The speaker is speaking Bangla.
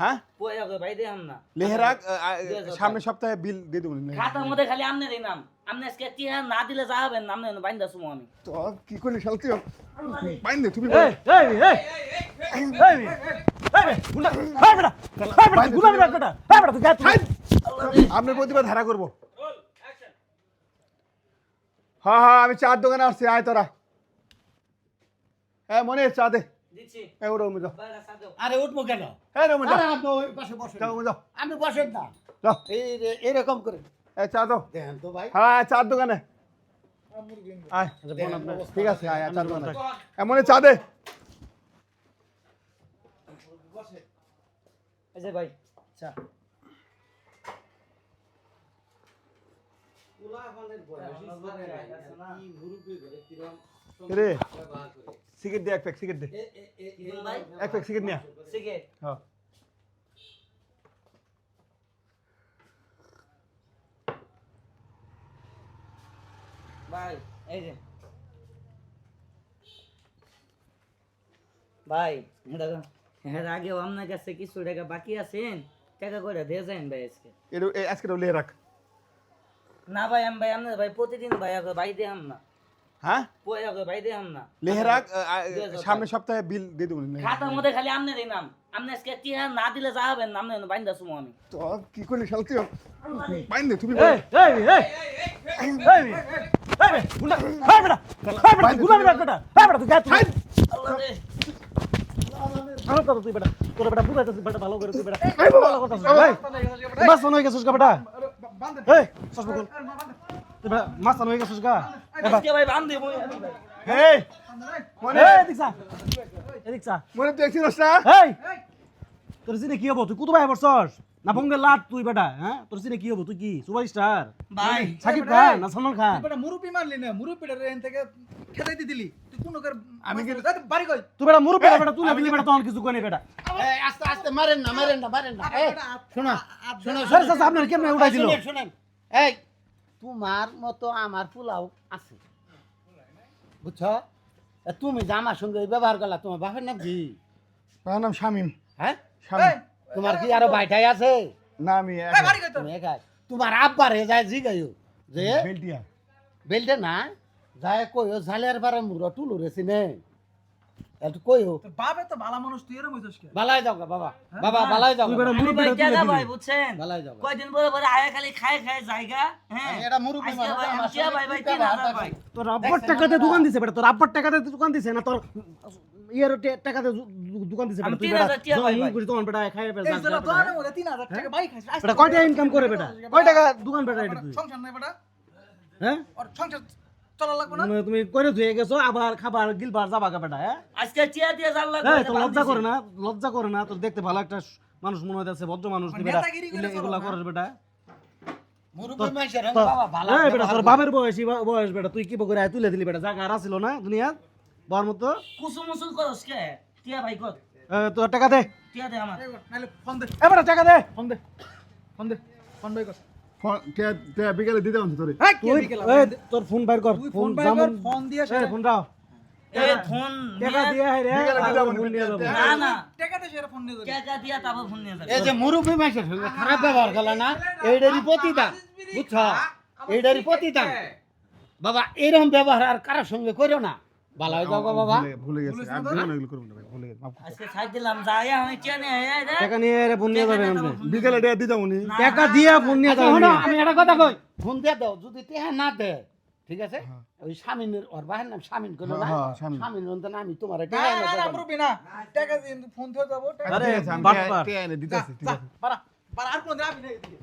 হ্যাঁ? ভাই দেখাম না সামনের সপ্তাহে বিল দিয়ে দেবো খাতার মধ্যে খালি আমনে দিই নাম। আমনে আজকে টিয়া না দিলে যা হবেন আমনে বাইন্দা সুমো আমি। তো কি করলি শাল তুই তুমি এই এই এই এই আপনার প্রতিভা ধারা করব। হ্যাঁ হ্যাঁ আমি চার দোকানে আসছি আয় তোরা। হ্যাঁ মনে চা দে। হ্যাঁ আরে উঠবো কেন? হ্যাঁ আপনি বসেন। না। এরকম করে। চা দাও। তো ভাই। হ্যাঁ চার দোকানে। দেখেন অবস্থা। ঠিক আছে আয় আয়, চার দোকানে। হ্যাঁ মনে চা দে। ভাই চা। রে। সিগারেট দে এক প্যাক সিগারেট দে। ভাই এক প্যাক সিগারেট নিয়ে আয়। হ্যাঁ। ভাই এই যে। ভাই দেখো এর আগেও আপনার কাছে কিছু টাকা বাকি আছেন টাকা করে দিয়ে যান ভাই আজকে। আজকে রাখ। না ভাই আমি ভাই আপনার ভাই প্রতিদিন ভাই আগে ভাই দেখাম না। হ্যাঁ? পয়সা করে ভাই দেখাম না। লেহেরা সামনের সপ্তাহে বিল দিয়ে দেবো খাতার মধ্যে খালি আমনে দিই নাম আমনে আজকে টিয়া না দিলে যা হবেন আমনে বাইন্দা সুমো আমি। তো কি করলি শাল তুই বাইন দে তুমি এই এই এই এই এই বেটা বেটা বেটা বেটা তুই আল্লাহ রে তুই বেটা তোর বেটা বুঝাইতেছিস বেটা ভালো করে তুই বেটা। ভালো করতেছিস এই মাছ হয়ে গেছিস বেটা। এই চশমা খুল তুই বেটা মাছ হয়ে গেছিস গা। এবার। ভাই বান্ধে মই এই মনে এদিক চা এদিক চা মনে তুই দেখছিস না? এই তোর সিনে কি হব? তুই কত ভাই বসছস না বঙ্গে লাট তুই বেটা হ্যাঁ? তোর সিনে কি হব? তুই কি? সুপার স্টার ভাই। সাকিব খান না সালমান খান? বেটা মুরুপি মারলি না? মুরুপিটা রেন থেকে দিলি। তুই কোন করে আমি কি- বাড়ি কই? তুই বেটা মুরু বেটা বেটা তুই না বেটা তখন কিছু কই বেটা। এই, আস্তে আস্তে মারেন না মারেন না মারেন না। এই শোনো শোনো স্যার স্যার আপনার কেমনে উঠাই দিল? শুনেন শুনেন। এই তোমার মতো আমার পোলাও আছে। বুঝছ? এ, তুমি যে আমার সঙ্গে ব্যবহার করলা তোমার বাপের নাম কি? নাম শামিম। হ্যাঁ? শামিম। তোমার কি আরও ভাইটাই আছে? না আমি তুমি একাই। তোমার আব্বার হে যায় জিগাইও যে বেলটিয়া। বেলটে না? যায় কইও ঝালের বারে মুড়ো টুলু রেছি নে। একটু কইও তোর বাপে তো ভালো মানুষ তুই এরম হইছস কে বালাই যাও গা বাবা। বাবা বালাই যাও তুই গা, বেটা আমি মুরু ভাই বেটা তুই ভাই বুঝছেন? বালাই যাও। কয়দিন পরে পরে আয়া খালি খায় খায় জায়গা হ্যাঁ? এটা মুরুব্বি মানুষ, ভাই আমার আমি ভাই ভাই তিন হাজার ভাই। তোর আব্বার টাকাতে দোকান দিছে বেটা তোর আব্বার টাকাতে দোকান দিছে না তোর ইয়ের টাকাতে দোকান দিছে বেটা তুই বেটা। পাই ভাই। করিস তখন বেটা এই জন্য দোকানের মধ্যে 3000 টাকা বাড়ি খাইছিস বেটা কয়টা ইনকাম করে বেটা? কয় টাকা দোকান বেটা এটা তুই? সংসার নাই বেটা। হ্যাঁ? আর সংসার চলা লাগবে না? মানে তুমি কইরে ধুয়ে গেছো আবার খাবার গিলবার যাবা গা হ্যাঁ? আজকে টিয়া দিয়ে জাল লাগবে এই তোর লজ্জা করে না লজ্জা করে না তোর দেখতে ভালো একটা মানুষ মনে হইতাছে ভদ্র মানুষ তুই বেটা। এগুলা- চলো এগুলা না। করিস বেটা। মুরুব্বি মানুষের সঙ্গে তো- বাবা ভালো এই বেটা ব্যবহার তোর করো। বাপের বয়সী বয়স বেটা তুই কি করে তুলে দিলি বেটা জায়গা আর আসিল না দুনিয়া বর মতো। কুসুম মুসুল করস কে? টিয়া ভাই কত এ, টাকা দে। টিয়া দে আমার। ফোন দে। এ বেটা টাকা দে। ফোন দে। ফোন দে ফোন বাই কর। বিকেলে দিতে আনছি তোরে? হ্যাঁ তোর ফোন বাইর কর ফোন ফোন দিয়ে ফোন দাও। খারাপ ব্যবহার করলা না এইটারই প্রতিদান বুঝছ? এইটারই প্রতিদান। বাবা এরকম ব্যবহার আর কারোর সঙ্গে করো না। ভালো হয়ে যাও বাবা। ভুলে- গেছি আর জীবনে এগুলো করব না ভাই ভুলে গেছি মাফ করো। আজকে ছাড় দিলাম যাই আমি আয় রে টাকা নিয়ে রে ফোন নিয়ে যাবে আপনি বিকেলে টিয়া দিতে উনি টাকা না। দিয়ে ফোন নিয়ে আচ্ছা, যাবে শোনো, আমি একটা কথা কই ফোন দিয়ে দাও যদি তেহা না দে ঠিক আছে? ওই স্বামীনের ওর বাহের নাম স্বামীন করল না? হ্যাঁ, হ্যাঁ, স্বামীন। স্বামীন না আমি তোমার না না না না টাকা দিয়ে ফোন দিয়ে যাব টাকা আরে, বাটপার। টিয়া- টিয়া এনে দিতে আসি, ঠিক আছে। বাড়া বাড়া আর কোন দিন আমি নেই এদিকে।